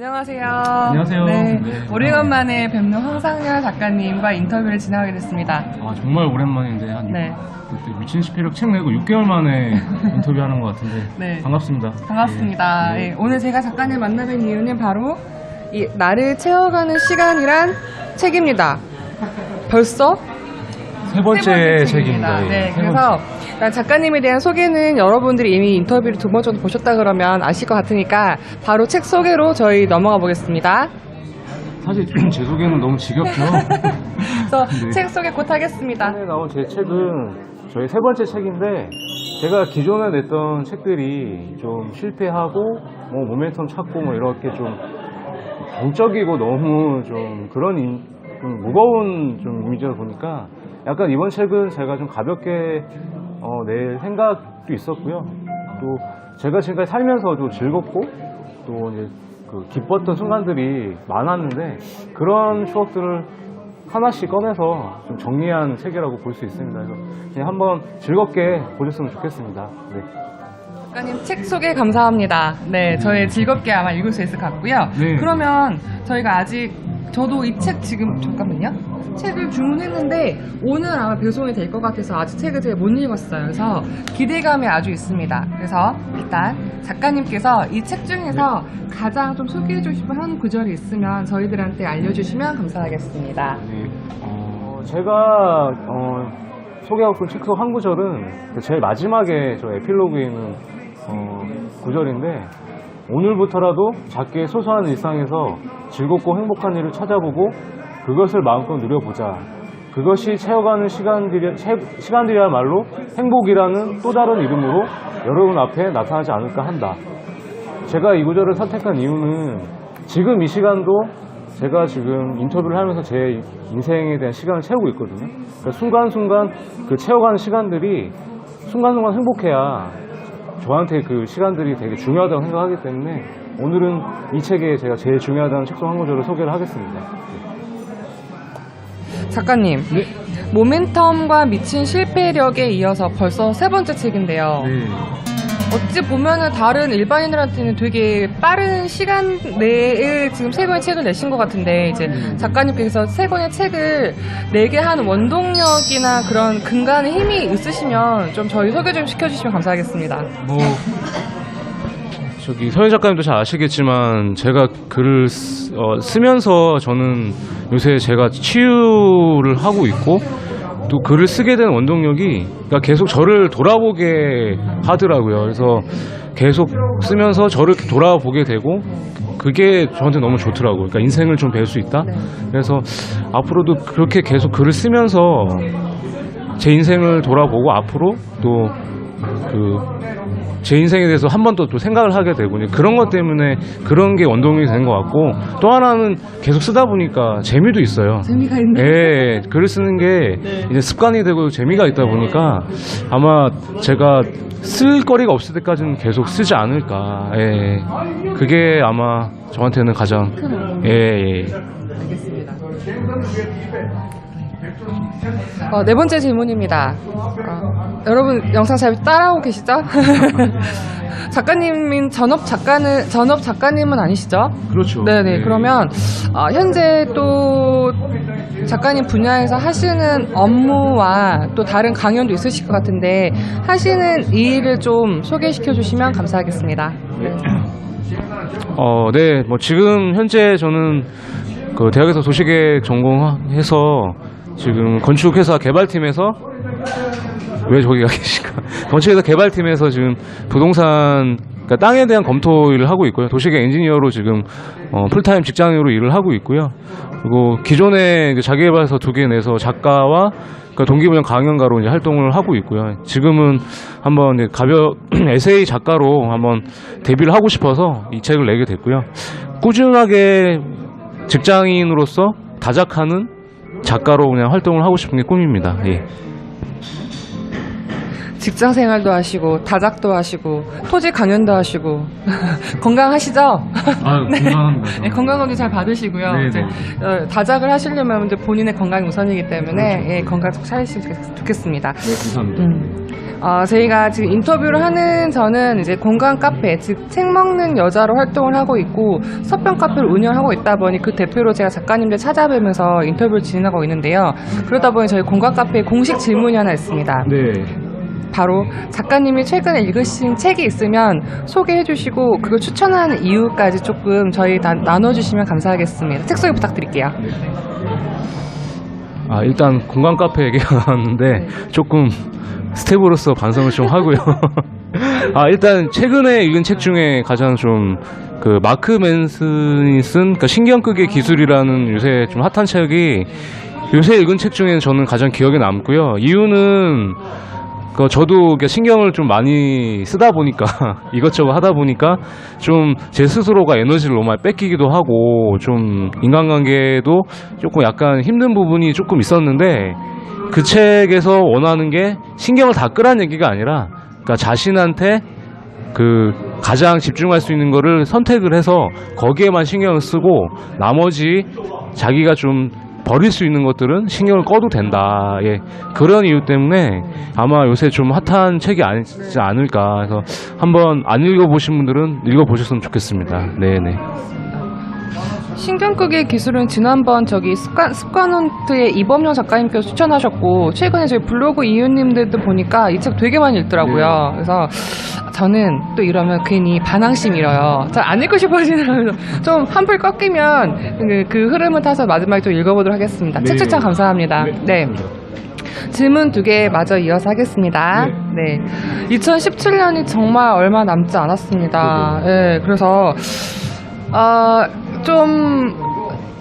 안녕하세요. 안녕하세요. 네, 네. 오래간만에 뵙는 황상열 작가님과 인터뷰를 진행하게 됐습니다. 아 정말 오랜만인데 한 네. 그때 미친 시피력 책 내고 6개월 만에 인터뷰하는 것 같은데 네. 반갑습니다. 반갑습니다. 네. 예, 오늘 제가 작가님 만나뵌 이유는 바로 이 나를 채워가는 시간이란 책입니다. 벌써 세 번째, 세 번째 책입니다. 예, 네, 세 그래서 일단 작가님에 대한 소개는 여러분들이 이미 인터뷰를 두 번 정도 보셨다 그러면 아실 것 같으니까 바로 책 소개로 저희 넘어가 보겠습니다. 사실 제 소개는 너무 지겹죠. 그래서 네. 책 소개 곧 하겠습니다. 이번에 나온 제 책은 저희 세 번째 책인데 제가 기존에 냈던 책들이 좀 실패하고 뭐 모멘텀 찾고 뭐 이렇게 좀 정적이고 너무 좀 그런 인- 좀 무거운 좀 이미지다 보니까 약간 이번 책은 제가 좀 가볍게 어, 낼 생각도 있었고요. 또 제가 지금까지 살면서 좀 즐겁고 또 이제 그 기뻤던 순간들이 많았는데 그런 추억들을 하나씩 꺼내서 좀 정리한 책이라고 볼 수 있습니다. 그래서 그냥 한번 즐겁게 보셨으면 좋겠습니다. 네. 작가님 책 소개 감사합니다. 네, 저희 즐겁게 아마 읽을 수 있을 것 같고요. 네. 그러면 저희가 아직 저도 이 책 지금 잠깐만요. 책을 주문했는데 오늘 아마 배송이 될 것 같아서 아직 책을 제가 못 읽었어요. 그래서 기대감이 아주 있습니다. 그래서 일단 작가님께서 이 책 중에서 가장 좀 소개해 주시고 한 구절이 있으면 저희들한테 알려주시면 감사하겠습니다. 네. 어, 제가 어, 소개하고 싶은 책속 한 구절은 제일 마지막에 저 에필로그에 있는 어, 구절인데 오늘부터라도 작게 소소한 일상에서 즐겁고 행복한 일을 찾아보고 그것을 마음껏 누려보자. 그것이 채워가는 시간들이, 채- 시간들이야말로 행복이라는 또 다른 이름으로 여러분 앞에 나타나지 않을까 한다. 제가 이 구절을 선택한 이유는 지금 이 시간도 제가 지금 인터뷰를 하면서 제 인생에 대한 시간을 채우고 있거든요. 그러니까 순간순간 그 채워가는 시간들이 순간순간 행복해야 저한테 그 시간들이 되게 중요하다고 생각하기 때문에 오늘은 이 책에 제가 제일 중요하다는 책속 한 구절을 소개를 하겠습니다. 작가님, 네. 모멘텀과 미친 실패력에 이어서 벌써 세 번째 책인데요. 네. 어찌 보면은 다른 일반인들한테는 되게 빠른 시간 내에 지금 세 권의 책을 내신 것 같은데 이제 작가님께서 세 권의 책을 내게 한 원동력이나 그런 근간의 힘이 있으시면 좀 저희 소개 좀 시켜주시면 감사하겠습니다. 뭐 저기 서현 작가님도 잘 아시겠지만 제가 글을 쓰, 면서 저는 요새 제가 치유를 하고 있고 또 글을 쓰게 된 원동력이 그러니까 계속 저를 돌아보게 하더라고요. 그래서 계속 쓰면서 저를 돌아보게 되고 그게 저한테 너무 좋더라고요. 그러니까 인생을 좀 배울 수 있다. 그래서 앞으로도 그렇게 계속 글을 쓰면서 제 인생을 돌아보고 앞으로 또그 제 인생에 대해서 한 번 더 또 생각을 하게 되고 그런 것 때문에 그런 게 원동력이 된것 같고 또 하나는 계속 쓰다 보니까 재미도 있어요. 재미가 있네. 예, 글을 쓰는 게 이제 습관이 되고 재미가 있다 보니까 아마 제가 쓸 거리가 없을 때까지는 계속 쓰지 않을까. 예, 그게 아마 저한테는 가장 예, 예. 알겠습니다. 어, 네 번째 질문입니다. 어, 여러분 영상 잘 따라오고 계시죠? 작가님인 전업 작가는 전업 작가님은 아니시죠? 그렇죠. 네네. 예. 그러면 어, 현재 또 작가님 분야에서 하시는 업무와 또 다른 강연도 있으실 것 같은데 하시는 이 일을 좀 소개시켜 주시면 감사하겠습니다. 어, 네. 뭐 지금 현재 저는 그 대학에서 도시계획 전공해서 지금 건축회사 개발팀에서 왜 저기가 계실까? 건축회사 개발팀에서 지금 부동산 그러니까 땅에 대한 검토 일을 하고 있고요. 도시계획 엔지니어로 지금 어, 풀타임 직장인으로 일을 하고 있고요. 그리고 기존에 그 자기개발서 두 개 내서 작가와 그 동기부여 강연가로 이제 활동을 하고 있고요. 지금은 한번 가벼 에세이 작가로 한번 데뷔를 하고 싶어서 이 책을 내게 됐고요. 꾸준하게 직장인으로서 다작하는 작가로 그냥 활동을 하고 싶은 게 꿈입니다. 예. 직장 생활도 하시고 다작도 하시고 토지 강연도 하시고 건강하시죠? 아, 건강합니다. 네, 건강 검진 잘 받으시고요. 네, 이제 네. 어, 다작을 하시려면 이제 본인의 건강이 우선이기 때문에 그렇죠. 예, 건강 좀 찾으시면 좋겠- 좋겠습니다. 네, 감사합니다. 음. 어, 저희가 지금 인터뷰를 하는 저는 이제 공간 카페, 즉 책 먹는 여자로 활동을 하고 있고 서평 카페를 운영하고 있다 보니 그 대표로 제가 작가님들 찾아뵈면서 인터뷰를 진행하고 있는데요. 그러다 보니 저희 공간 카페에 공식 질문이 하나 있습니다. 네. 바로 작가님이 최근에 읽으신 책이 있으면 소개해 주시고 그걸 추천하는 이유까지 조금 저희 나, 나눠주시면 감사하겠습니다. 책 소개 부탁드릴게요. 아, 일단 공간 카페 얘기가 나왔는데 조금 스텝으로서 반성을 좀 하고요. 아, 일단 최근에 읽은 책 중에 가장 좀 그 마크 맨슨이 쓴그 신경끄기 기술이라는 요새 좀 핫한 책이 요새 읽은 책 중에는 저는 가장 기억에 남고요. 이유는 그 저도 신경을 좀 많이 쓰다 보니까 이것저것 하다 보니까 좀 제 스스로가 에너지를 너무 많이 뺏기기도 하고 좀 인간관계도 조금 약간 힘든 부분이 조금 있었는데 그 책에서 원하는 게 신경을 다 끄라는 얘기가 아니라 그러니까 자신한테 그 가장 집중할 수 있는 거를 선택을 해서 거기에만 신경을 쓰고 나머지 자기가 좀 버릴 수 있는 것들은 신경을 꺼도 된다. 예. 그런 이유 때문에 아마 요새 좀 핫한 책이 아니지 않을까. 그래서 한번 안 읽어보신 분들은 읽어보셨으면 좋겠습니다. 네네. 신경끄기 기술은 지난번 저기 습관, 습관노트의 이범용 작가님께서 추천하셨고 최근에 저희 블로그 이웃님들도 보니까 이 책 되게 많이 읽더라고요. 그래서 저는 또 이러면 괜히 반항심 잃어요. 잘 안 읽고 싶어지면서 좀 한풀 꺾이면 그, 그 흐름을 타서 마지막에 좀 읽어보도록 하겠습니다. 책 추천 감사합니다. 네. 질문 두 개 마저 이어서 하겠습니다. 네. 2017년이 정말 얼마 남지 않았습니다. 네, 그래서, 어, 좀,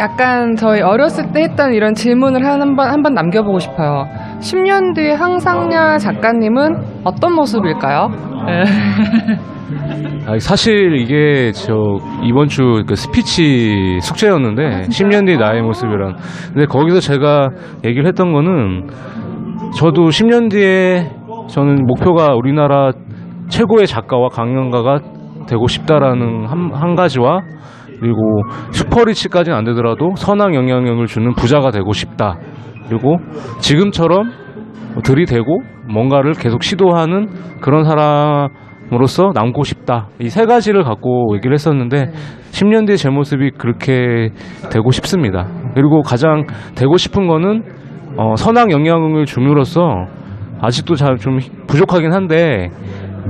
약간 저희 어렸을 때 했던 이런 질문을 한 번, 한 번 남겨보고 싶어요. 10년 뒤에 황상냐 작가님은 어떤 모습일까요? 네. 아, 사실 이게 저 이번 주 그 스피치 숙제였는데 10년 뒤 나의 모습이란. 근데 거기서 제가 얘기를 했던 거는 저도 10년 뒤에 저는 목표가 우리나라 최고의 작가와 강연가가 되고 싶다라는 한, 한 가지와 그리고 슈퍼리치까지는 안 되더라도 선한 영향력을 주는 부자가 되고 싶다. 그리고 지금처럼 들이대고 뭔가를 계속 시도하는 그런 사람으로서 남고 싶다. 이 세 가지를 갖고 얘기를 했었는데 10년 뒤에 제 모습이 그렇게 되고 싶습니다. 그리고 가장 되고 싶은 거는 어, 선한 영향을 줌으로써 아직도 잘 좀 부족하긴 한데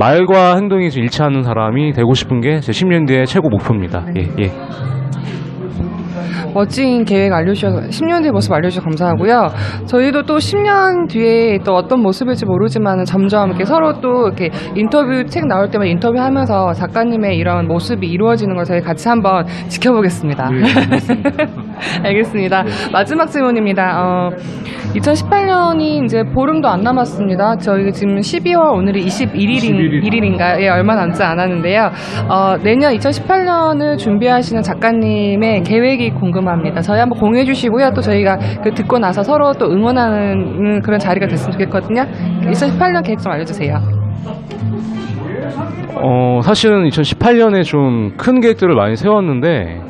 말과 행동이 좀 일치하는 사람이 되고 싶은 게 제 10년 뒤의 최고 목표입니다. 예, 예. 멋진 계획 알려주셔서 10년 뒤의 모습 알려주셔서 감사하고요. 저희도 또 10년 뒤에 또 어떤 모습일지 모르지만 점점 이렇게 서로 또 이렇게 인터뷰 책 나올 때마다 인터뷰하면서 작가님의 이런 모습이 이루어지는 걸 저희 같이 한번 지켜보겠습니다. 알겠습니다. 마지막 질문입니다. 어, 2018년이 이제 보름도 안 남았습니다. 저희 지금 12월 오늘이 21일인, 1일인가? 예, 얼마 남지 않았는데요. 어, 내년 2018년을 준비하시는 작가님의 계획이 궁금 합니다. 저희 한번 공유해 주시고요. 또 저희가 그 듣고 나서 서로 또 응원하는 그런 자리가 됐으면 좋겠거든요. 2018년 계획 좀 알려주세요. 어, 사실은 2018년에 좀 큰 계획들을 많이 세웠는데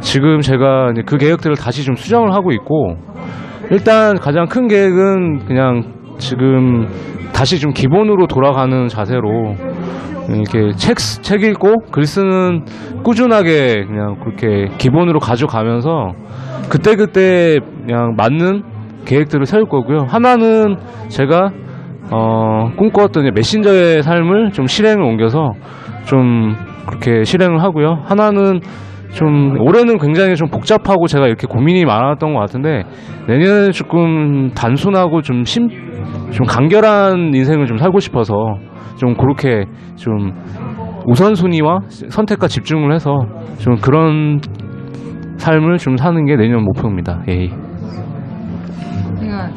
지금 제가 그 계획들을 다시 좀 수정을 하고 있고 일단 가장 큰 계획은 그냥 지금 다시 좀 기본으로 돌아가는 자세로 이렇게 책, 쓰- 책 읽고 글 쓰는 꾸준하게 그냥 그렇게 기본으로 가져가면서 그때그때 그냥 맞는 계획들을 세울 거고요. 하나는 제가 어, 이제 메신저의 삶을 좀 실행을 옮겨서 좀 그렇게 실행을 하고요. 하나는 좀 올해는 굉장히 좀 복잡하고 제가 이렇게 고민이 많았던 것 같은데 내년에는 조금 단순하고 좀 심, 좀 간결한 인생을 좀 살고 싶어서 좀 그렇게 좀 우선순위와 선택과 집중을 해서 좀 그런 삶을 좀 사는 게 내년 목표입니다. 예.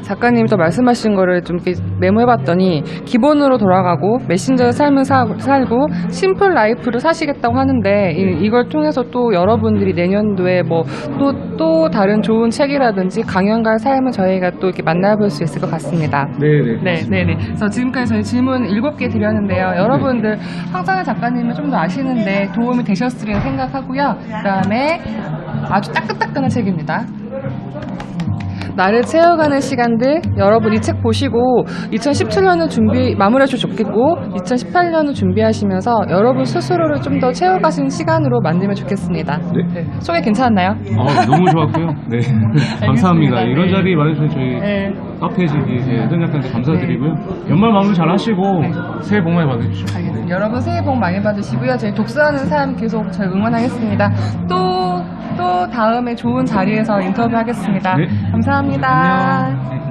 작가님이 또 말씀하신 거를 좀 이렇게 메모해봤더니 기본으로 돌아가고 메신저의 삶을 사- 살고 심플 라이프를 사시겠다고 하는데 이, 걸 통해서 또 여러분들이 내년도에 뭐또또 다른 좋은 책이라든지 강연가의 삶을 저희가 또 이렇게 만나볼 수 있을 것 같습니다. 네네. 네, 네, 네. 그래서 지금까지 저희 질문 7개 드렸는데요. 여러분들 황상현 작가님을 좀 더 아시는데 도움이 되셨으리라 생각하고요. 그 다음에 아주 따끈따끈한 책입니다. 나를 채워가는 시간들 여러분 이 책 보시고 2017년을 준비 마무리하셔도 좋겠고 2018년을 준비하시면서 여러분 스스로를 좀 더 채워가신 시간으로 만들면 좋겠습니다. 네. 소개 괜찮았나요? 아, 너무 좋았고요. 네. 감사합니다. 이런 네. 자리 마련해주신 저희 네. 카페 지기 이제 선생님한테 감사드리고요. 연말 마무리 잘 하시고 네. 새해 복 많이 받으십시오. 알겠습니다. 여러분 새해 복 많이 받으시고요. 저희 독서하는 삶 계속 저희 응원하겠습니다. 또, 또 다음에 좋은 자리에서 인터뷰하겠습니다. 네. 감사합니다. 안녕.